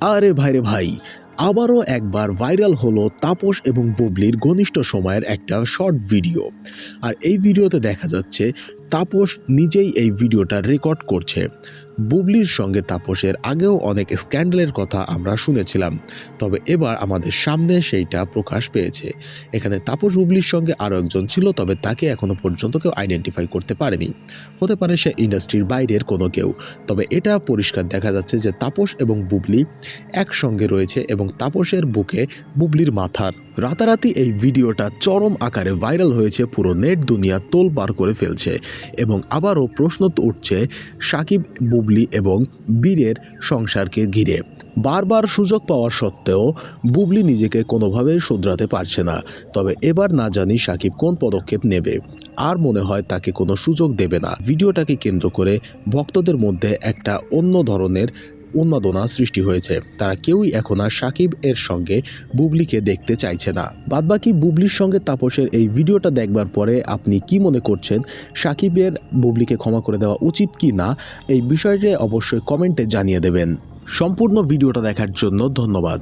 আরে ভাইরে ভাই, আবারও একবার ভাইরাল হলো তাপস এবং বুবলির ঘনিষ্ঠ সময়ের একটা শর্ট ভিডিও। আর এই ভিডিওতে দেখা যাচ্ছে তাপস নিজেই এই ভিডিওটা রেকর্ড করছে। বুবলির সঙ্গে তাপসের আগেও অনেক স্ক্যান্ডালের কথা আমরা শুনেছিলাম। তবে এবার আমাদের সামনে সেইটা প্রকাশ পেয়েছে। এখানে তাপস বুবলির সঙ্গে আরও একজন ছিল, তবে তাকে এখনও পর্যন্ত কেউ আইডেন্টিফাই করতে পারেনি। হতে পারে সে ইন্ডাস্ট্রির বাইরের কোনো কেউ। তবে এটা পরিষ্কার দেখা যাচ্ছে যে তাপস এবং বুবলি একসঙ্গে রয়েছে এবং তাপসের বুকে বুবলির মাথার রাতারাতি এই ভিডিওটা চরম আকারে ভাইরাল হয়েছে পুরো নেট দুনিয়া তোল পার করে ফেলছে এবং আবারও প্রশ্ন উঠছে সাকিব, বুবলি এবং বীরের সংসারকে ঘিরে। বারবার সুযোগ পাওয়ার সত্ত্বেও বুবলি নিজেকে কোনোভাবেই শুধরাতে পারছে না। তবে এবার না জানি সাকিব কোন পদক্ষেপ নেবে। আর মনে হয় তাকে কোনো সুযোগ দেবে না। ভিডিওটাকে কেন্দ্র করে ভক্তদের মধ্যে একটা অন্য ধরনের উন্মাদনা সৃষ্টি হয়েছে। তারা কেউই এখন আর সাকিব এর সঙ্গে বুবলিকে দেখতে চাইছে না। বাদবাকি বুবলির সঙ্গে তাপসের এই ভিডিওটা দেখবার পরে আপনি কি মনে করছেন, সাকিবের বুবলিকে ক্ষমা করে দেওয়া উচিত কি না? এই বিষয়টি অবশ্যই কমেন্টে জানিয়ে দেবেন। সম্পূর্ণ ভিডিওটা দেখার জন্য ধন্যবাদ।